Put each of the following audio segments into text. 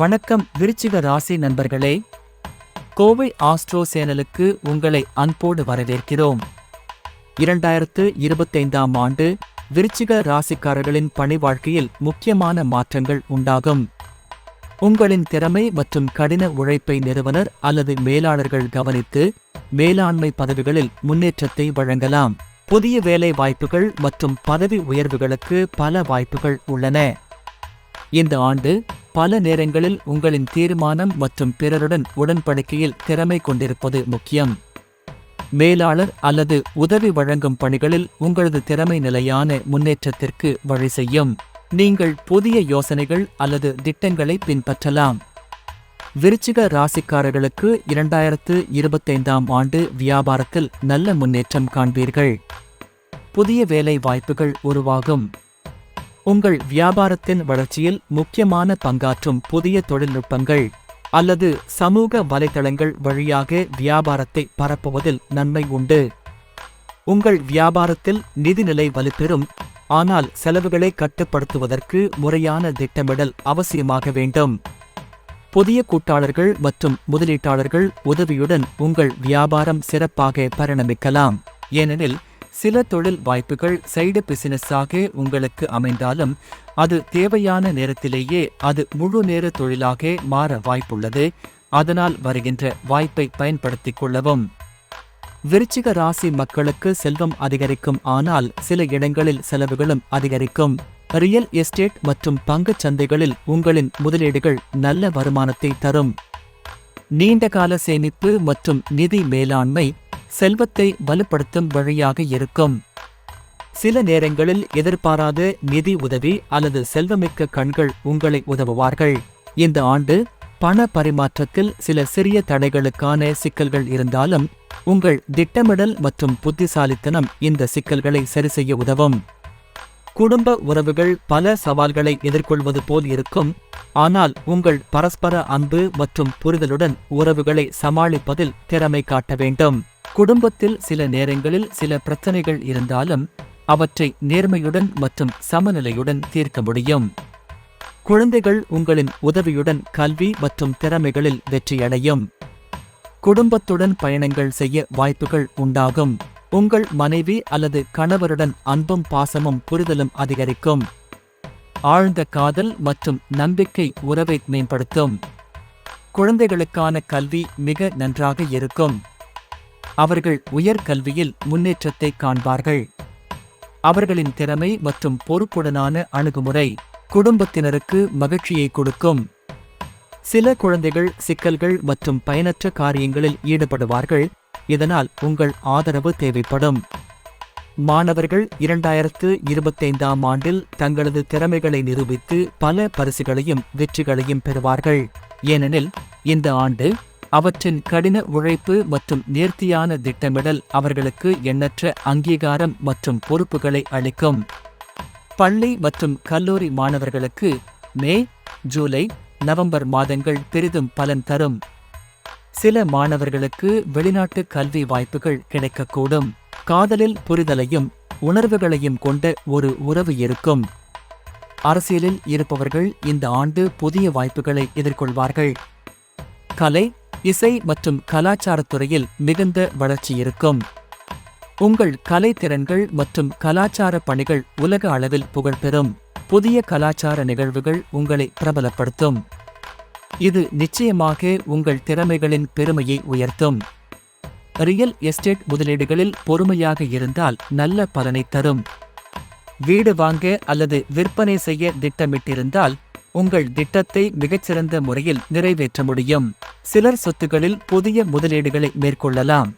வணக்கம் விருச்சிக ராசி நண்பர்களே. கோவை ஆஸ்ட்ரோ சேனலுக்கு உங்களை அன்போடு வரவேற்கிறோம். இரண்டாயிரத்து இருபத்தைந்தாம் ஆண்டு விருச்சிக ராசிக்காரர்களின் பணி வாழ்க்கையில் முக்கியமான மாற்றங்கள் உண்டாகும். உங்களின் திறமை மற்றும் கடின உழைப்பை நிறுவனர் அல்லது மேலாளர்கள் கவனித்து மேலாண்மை பதவிகளில் முன்னேற்றத்தை வழங்கலாம். புதிய வேலை வாய்ப்புகள் மற்றும் பதவி உயர்வுகளுக்கு பல வாய்ப்புகள் உள்ளன. இந்த ஆண்டு பல நேரங்களில் உங்களின் தீர்மானம் மற்றும் பிறருடன் உடன்படிக்கையில் திறமை கொண்டிருப்பது முக்கியம். மேலாளர் அல்லது உதவி வழங்கும் பணிகளில் உங்களது திறமை நிலையான முன்னேற்றத்திற்கு வழி செய்யும். நீங்கள் புதிய யோசனைகள் அல்லது திட்டங்களை பின்பற்றலாம். விருச்சிக ராசிக்காரர்களுக்கு இரண்டாயிரத்து இருபத்தைந்தாம் ஆண்டு வியாபாரத்தில் நல்ல முன்னேற்றம் காண்பீர்கள். புதிய வேலை வாய்ப்புகள் உருவாகும். உங்கள் வியாபாரத்தின் வளர்ச்சியில் முக்கியமான பங்காற்றும் புதிய தொழில்நுட்பங்கள் அல்லது சமூக வலைதளங்கள் வழியாக வியாபாரத்தை பரப்புவதில் நன்மை உண்டு. உங்கள் வியாபாரத்தில் நிதிநிலை வலுப்பெறும் ஆனால் செலவுகளை கட்டுப்படுத்துவதற்கு முறையான திட்டமிடல் அவசியமாக வேண்டும். புதிய கூட்டாளர்கள் மற்றும் முதலீட்டாளர்கள் உதவியுடன் உங்கள் வியாபாரம் சிறப்பாக பரிணமிக்கலாம். ஏனெனில் சில தொழில் வாய்ப்புகள் சைடு பிசினஸாக உங்களுக்கு அமைந்தாலும் அது தேவையான நேரத்திலேயே அது முழு நேர தொழிலாக மாற வாய்ப்புள்ளது. அதனால் வருகின்ற வாய்ப்பை பயன்படுத்திக் கொள்ளவும். விருச்சிக ராசி மக்களுக்கு செல்வம் அதிகரிக்கும் ஆனால் சில இடங்களில் செலவுகளும் அதிகரிக்கும். ரியல் எஸ்டேட் மற்றும் பங்குச் சந்தைகளில் உங்களின் முதலீடுகள் நல்ல வருமானத்தை தரும். நீண்டகால சேமிப்பு மற்றும் நிதி மேலாண்மை செல்வத்தை வலுப்படுத்தும் வழியாக இருக்கும். சில நேரங்களில் எதிர்பாராத நிதி உதவி அல்லது செல்வமிக்க கண்கள் உங்களை உதவுவார்கள். இந்த ஆண்டு பண பரிமாற்றத்தில் சில சிறிய தடைகளுக்கான சிக்கல்கள் இருந்தாலும் உங்கள் திட்டமிடல் மற்றும் புத்திசாலித்தனம் இந்த சிக்கல்களை சரிசெய்ய உதவும். குடும்ப உறவுகள் பல சவால்களை எதிர்கொள்வது போல் இருக்கும். ஆனால் உங்கள் பரஸ்பர அன்பு மற்றும் புரிதலுடன் உறவுகளை சமாளிப்பதில் திறமை காட்ட வேண்டும். குடும்பத்தில் சில நேரங்களில் சில பிரச்சனைகள் இருந்தாலும் அவற்றை நேர்மையுடன் மற்றும் சமநிலையுடன் தீர்க்க முடியும். குழந்தைகள் உங்களின் உதவியுடன் கல்வி மற்றும் திறமைகளில் வெற்றியடையும். குடும்பத்துடன் பயணங்கள் செய்ய வாய்ப்புகள் உண்டாகும். உங்கள் மனைவி அல்லது கணவருடன் அன்பும் பாசமும் புரிதலும் அதிகரிக்கும். ஆழ்ந்த காதல் மற்றும் நம்பிக்கை உறவை மேம்படுத்தும். குழந்தைகளுக்கான கல்வி மிக நன்றாக இருக்கும். அவர்கள் உயர் கல்வியில் முன்னேற்றத்தை காண்பார்கள். அவர்களின் திறமை மற்றும் பொறுப்புடனான அணுகுமுறை குடும்பத்தினருக்கு மகிழ்ச்சியை கொடுக்கும். சில குழந்தைகள் சிக்கல்கள் மற்றும் பயனற்ற காரியங்களில் ஈடுபடுவார்கள். இதனால் உங்கள் ஆதரவு தேவைப்படும். மாணவர்கள் இரண்டாயிரத்து இருபத்தைந்தாம் ஆண்டில் தங்களது திறமைகளை நிரூபித்து பல பரிசுகளையும் வெற்றிகளையும் பெறுவார்கள். ஏனெனில் இந்த ஆண்டு அவற்றின் கடின உழைப்பு மற்றும் நேர்த்தியான திட்டமிடல் அவர்களுக்கு எண்ணற்ற அங்கீகாரம் மற்றும் பொறுப்புகளை அளிக்கும். பள்ளி மற்றும் கல்லூரி மாணவர்களுக்கு மே ஜூலை நவம்பர் மாதங்கள் பெரிதும் பலன் தரும். சில மாணவர்களுக்கு வெளிநாட்டு கல்வி வாய்ப்புகள் கிடைக்கக்கூடும். காதலில் புரிதலையும் உணர்வுகளையும் கொண்ட ஒரு உறவு இருக்கும். அரசியலில் இருப்பவர்கள் இந்த ஆண்டு புதிய வாய்ப்புகளை எதிர்கொள்வார்கள். கலை இசை மற்றும் கலாச்சாரத்துறையில் மிகுந்த வளர்ச்சி இருக்கும். உங்கள் கலை திறன்கள் மற்றும் கலாச்சார பணிகள் உலக அளவில் புகழ்பெறும். புதிய கலாச்சார நிகழ்வுகள் உங்களை பிரபலப்படுத்தும். இது நிச்சயமாக உங்கள் திறமைகளின் பெருமையை உயர்த்தும். ரியல் எஸ்டேட் முதலீடுகளில் பொறுமையாக இருந்தால் நல்ல பலனை தரும். வீடு வாங்க அல்லது விற்பனை செய்ய திட்டமிட்டிருந்தால் உங்கள் திட்டத்தை மிகச்சிறந்த முறையில் நிறைவேற்ற முடியும். சிலர் சொத்துகளில் புதிய முதலீடுகளை மேற்கொள்ளலாம்.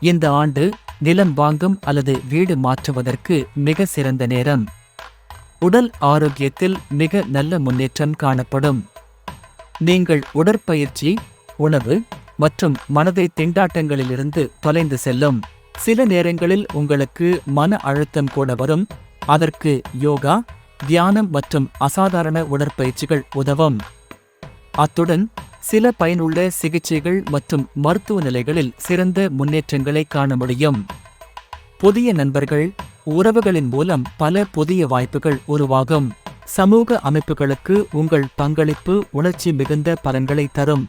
இந்த ஆண்டு நிலம் வாங்கும் அல்லது வீடு மாற்றுவதற்கு மிக சிறந்த நேரம். உடல் ஆரோக்கியத்தில் மிக நல்ல முன்னேற்றம் காணப்படும். நீங்கள் உடற்பயிற்சி உணவு மற்றும் மனதை திண்டாட்டங்களிலிருந்து தொலைந்து செல்லும். சில நேரங்களில் உங்களுக்கு மன அழுத்தம் கூட வரும். அதற்கு யோகா தியானம் மற்றும் அசாதாரண உடற்பயிற்சிகள் உதவும். அத்துடன் சில பயனுள்ள சிகிச்சைகள் மற்றும் மருத்துவ நிலைகளில் சிறந்த முன்னேற்றங்களை காண முடியும். புதிய நண்பர்கள் உறவுகளின் மூலம் பல புதிய வாய்ப்புகள் உருவாகும். சமூக அமைப்புகளுக்கு உங்கள் பங்களிப்பு உணர்ச்சி மிகுந்த பலன்களை தரும்.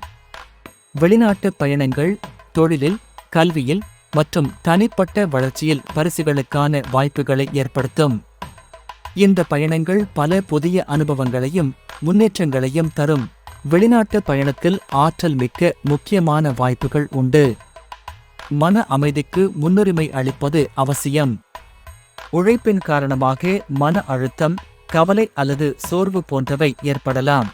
வெளிநாட்டு பயணங்கள் தொழிலில் கல்வியில் மற்றும் தனிப்பட்ட வளர்ச்சியில் பரிசுகளுக்கான வாய்ப்புகளை ஏற்படுத்தும். இந்த பயணங்கள் பல புதிய அனுபவங்களையும் முன்னேற்றங்களையும் தரும். வெளிநாட்டு பயணத்தில் ஆற்றல் மிக்க முக்கியமான வாய்ப்புகள் உண்டு. மன அமைதிக்கு முன்னுரிமை அளிப்பது அவசியம். உழைப்பின் காரணமாக மன அழுத்தம் கவலை அல்லது சோர்வு போன்றவை ஏற்படலாம்.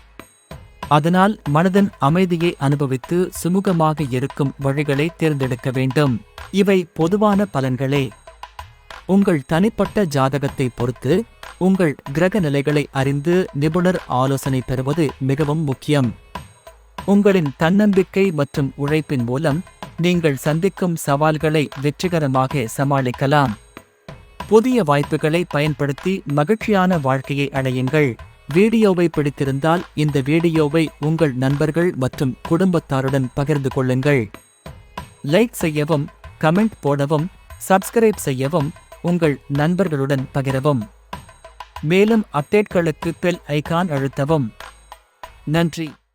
அதனால் மனதின் அமைதியை அனுபவித்து சுமூகமாக இருக்கும் வழிகளை தேர்ந்தெடுக்க வேண்டும். இவை பொதுவான பலன்களே. உங்கள் தனிப்பட்ட ஜாதகத்தை பொறுத்து உங்கள் கிரக நிலைகளை அறிந்து நிபுணர் ஆலோசனை பெறுவது மிகவும் முக்கியம். உங்களின் தன்னம்பிக்கை மற்றும் உழைப்பின் மூலம் நீங்கள் சந்திக்கும் சவால்களை வெற்றிகரமாக சமாளிக்கலாம். புதிய வாய்ப்புகளை பயன்படுத்தி மகிழ்ச்சியான வாழ்க்கையை அடையுங்கள். வீடியோவை பிடித்திருந்தால் இந்த வீடியோவை உங்கள் நண்பர்கள் மற்றும் குடும்பத்தாருடன் பகிர்ந்து கொள்ளுங்கள். லைக் செய்யவும் கமெண்ட் போடவும் சப்ஸ்கிரைப் செய்யவும் உங்கள் நண்பர்களுடன் பகிரவும். மேலும் அப்டேட்களுக்கு பெல் ஐகான் அழுத்தவும். நன்றி.